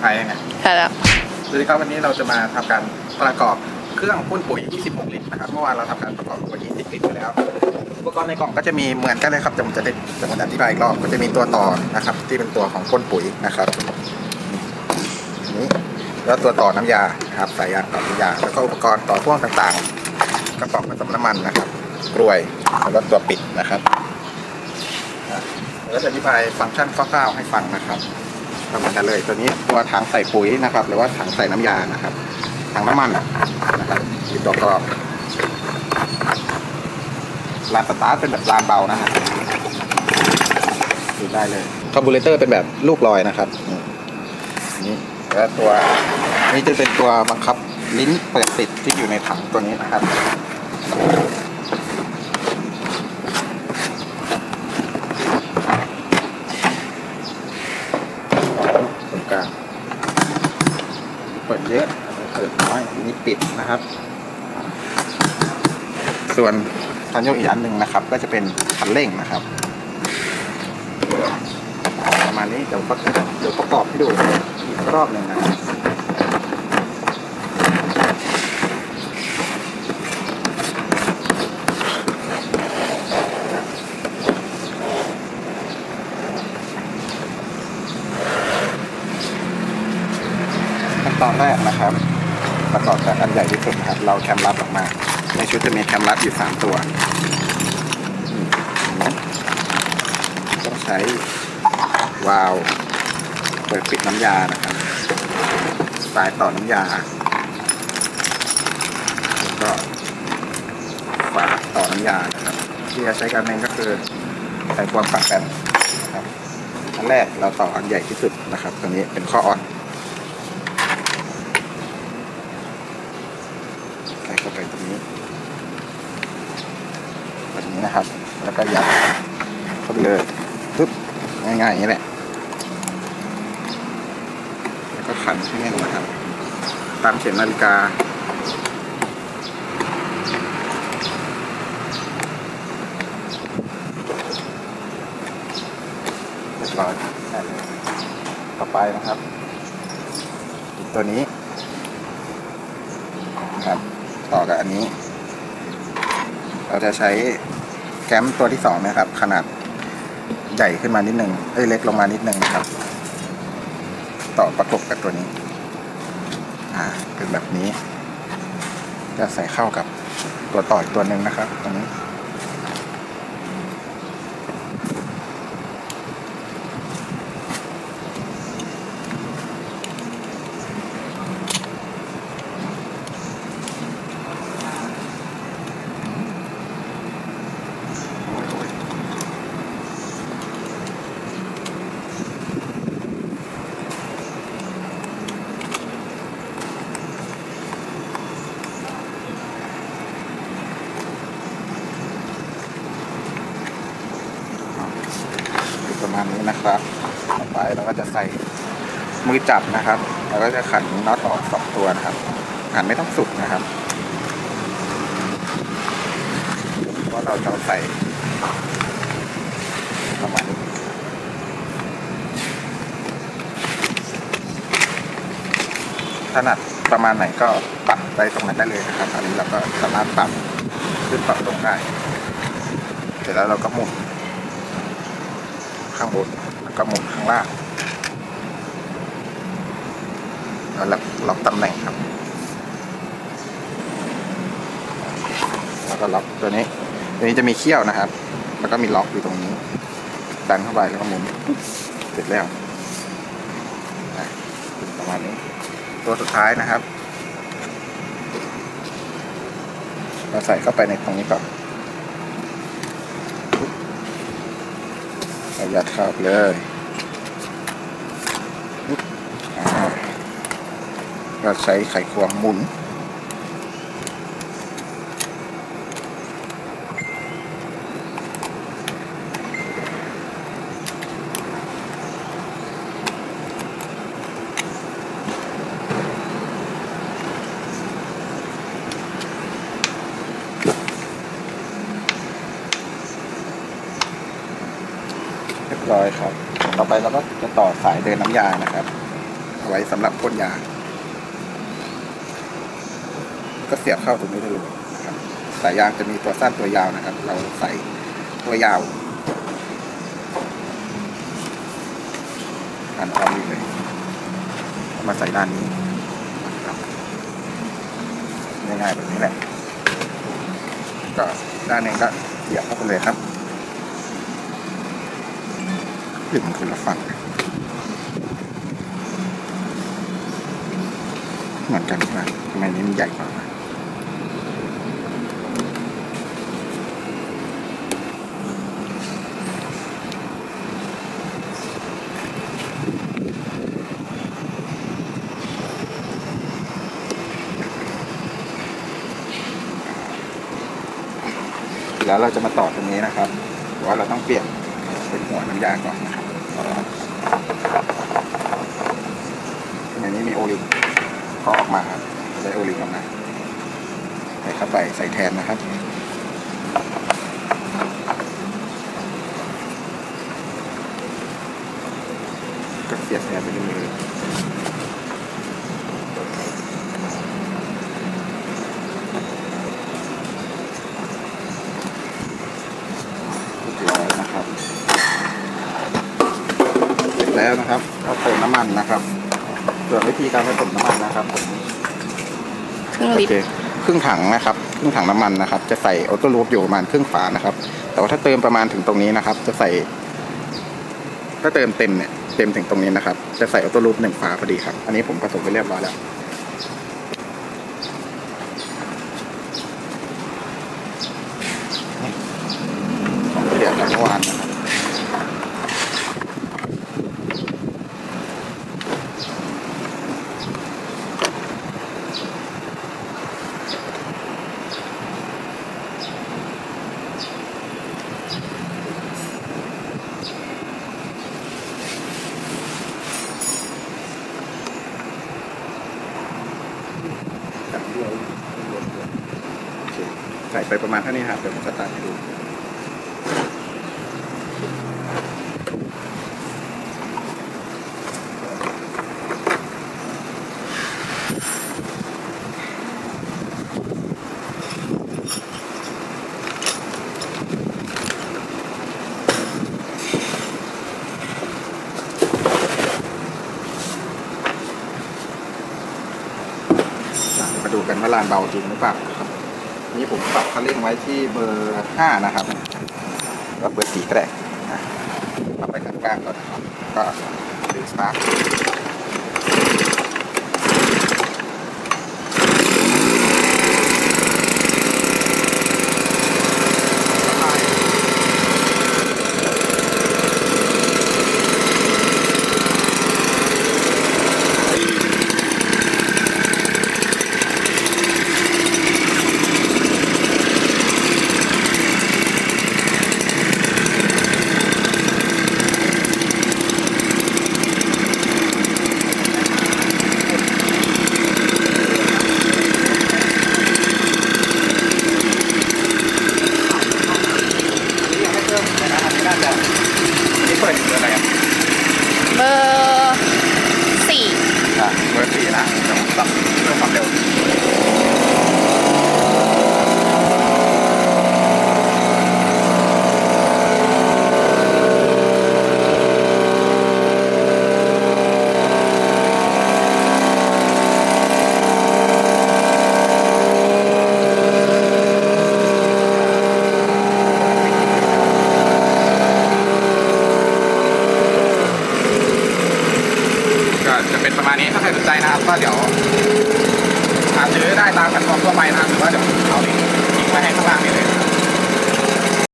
ใช่ไงใช่แล้วสวัสดีครับวันนี้เราจะมาทำการประกอบเครื่องพ่นปุ๋ย 26 ลิตรนะครับเมื่อวานเราทำการประกอบตัว 20 ลิตรไปแล้วอุปกรณ์ในกล่องก็จะมีเหมือนกันเลยครับแต่ผมจะได้จะมาอธิบายอีกรอบก็จะมีตัวต่อนะครับ ที่เป็นตัวของพ่นปุ๋ยนะครับนี่แล้วตัวต่อน้ำยานะครับสายยางต่อน้ำยาแล้วก็อุปกรณ์ต่อพ่วงต่างๆ กระป๋องผสมน้ำมันนะครับกลวยแล้วก็ตัวปิดนะครับนะแล้วจะอธิบายฟังก์ชันคร่าวๆให้ฟังนะครับ ทำกันเลย ตัวนี้ตัวถังใส่ปุ๋ยนะครับ หรือว่าถังใส่น้ำยานะครับถังน้ำมันนะครับมีตัวกรอบลานสตาร์ทเป็นแบบลานเบานะครับดูได้เลยคาร์บูเรเตอร์เป็นแบบลูกลอยนะครับนี่นี่แล้วตัวนี้จะเป็นตัวบังคับลิ้นเปิดติดที่อยู่ในถังตัวนี้นะครับ ตรงกลางเปิดเยอะเปิด นี้ปิดนะครับ ส่วนคันโยกอีกอันหนึ่งนะครับ ก็จะเป็นคันเร่งนะครับประมาณนี้เดี๋ยวประกอบเดี๋ยวประกอบให้ดูอีกรอบหนึ่งนะครับขั้นตอนแรกนะครับ ประกอบจากอันใหญ่ที่สุดนะครับ เราแคมรัดออกมา ในชุดจะมีแคมรัดอยู่สามตัวต้องใช้วาล์วเปิดปิดน้ำยานะครับสายต่อน้ำยา แล้วก็ฝาต่อน้ำยานะครับ ที่จะใช้การเองก็คือใส่ความฝักกันนะครับอันแรกเราต่ออันใหญ่ที่สุดนะครับ ตัวนี้เป็นข้ออ่อน ใส่เข้าไปตรงนี้แบบนี้นะครับ แล้ว ก็ยัดเข้าไปเลยปึ๊บง่ายๆอย่างนี้แหละแล้วก็ขันให้แน่นนะครับ ตามเข็มนาฬิกาเรียบร้อยต่อไปนะครับตัวนี้ครับต่อกับอันนี้ เราจะใช้ แคมตัวที่สองนะครับ ขนาดใหญ่ขึ้นมานิดนึงเอ้ยเล็กลงมานิดนึงนะครับ ต่อประกบกับตัวนี้ อ่า เป็นแบบนี้ จะใส่เข้ากับตัวต่ออีกตัวหนึ่งนะครับตรงนี้ ประมาณนี้นะครับ ต่อไปเราก็จะใส่ มือจับนะครับแล้วก็จะขันน็อตออกสองตัวนะครับ ขันไม่ต้องสุดนะครับเพราะเราจะใส่ประมาณนี้ถนัดประมาณไหนก็ปรับไปตรงนั้นได้เลยนะครับ อันนี้เราก็สามารถปรับขึ้นปรับลงได้ เสร็จแล้วเราก็หมุนข้างบนแล้วก็หมุนข้างล่าง ล็อกตำแหน่งครับ แล้วก็ล็อกตัวนี้ ตัวนี้จะมีเขี้ยวนะครับ แล้วก็มีล็อกอยู่ตรงนี้ ดันเข้าไปแล้วก็หมุนเสร็จแล้วประมาณนี้ ตัวสุดท้ายนะครับเราใส่เข้าไปในตรงนี้ก่อนเรายัดเข้าไปเลยอ่า เราใช้ไขควงหมุน เรียบร้อยครับ ต่อไปเราก็จะต่อสายเดินน้ำยานะครับ เอาไว้สำหรับพ่นยา ก็เสียบเข้าตรงนี้ได้เลยนะครับสายยางจะมีตัวสั้นตัวยาวนะครับ เราใส่ตัวยาวหันความดีเลยมาใส่ด้านนี้ง่ายๆแบบนี้แหละก็ด้านหนึงก็เสียบเข้าไปเลยครับหรือมันคนละฝั่งเหมือนกันใช่ไหมทำไมนี้มันใหญ่กว่า แล้วเราจะมาต่อตรงนี้นะครับว่าเราต้องเปลี่ยนเป็นหัวน้ำยาก่อนนะครับในนี้มีโอลิงก็ออกมาครับได้โอลิงออกมาใส่เข้าไปใส่แทนนะครับก็เสียบแทนไปเลยเรียร้อยนะครับ เสร็จ แล้วนะครับก็เติมน้ำมันนะครับส่วนวิธีการผสมน้ำมันนะครับผมครึ่งโอลิตเครครึ่งถังนะครับครึ่งถังน้ำมันนะครับ จะใส่ออโต้ลูปอยู่ประมาณครึ่งฝานะครับ แต่ว่าถ้าเติมประมาณถึงตรงนี้นะครับ จะใส่ ถ้าเติมเต็มเนี่ยเต็มถึงตรงนี้นะครับ จะใส่ออโต้ลูปหนึ่งฝาพอดีครับ อันนี้ผมผสมไปเรียบร้อยแล้ว ของเสียจากเมื่อวานนะครับ จากที่เรารวมกันโอเค ใส่ไปประมาณเท่านี้ครับเดี๋ยวผมสตาร์ทให้ดูมาดูกันว่าลานเบาจริงหรือเปล่านะครับ นี้ผมปรับคันเร่งไว้ที่เบอร์ห้านะครับแล้วเบอร์สี่ก็ได้นะปรับไปกลางๆก่อนนะครับก็ดึงสตาร์ทนี่ยังไม่เพิ่มเลยนะอันนี้น่าจะนี่เปิดอยู่เบอร์อะไรอะ เบอร์สี่ อะเบอร์สี่นะเดี๋ยวผมปรับเพิ่มความเร็ว ก็จะเป็นประมาณนี้ถ้า ใครสนใจนะครับก็เดี๋ยว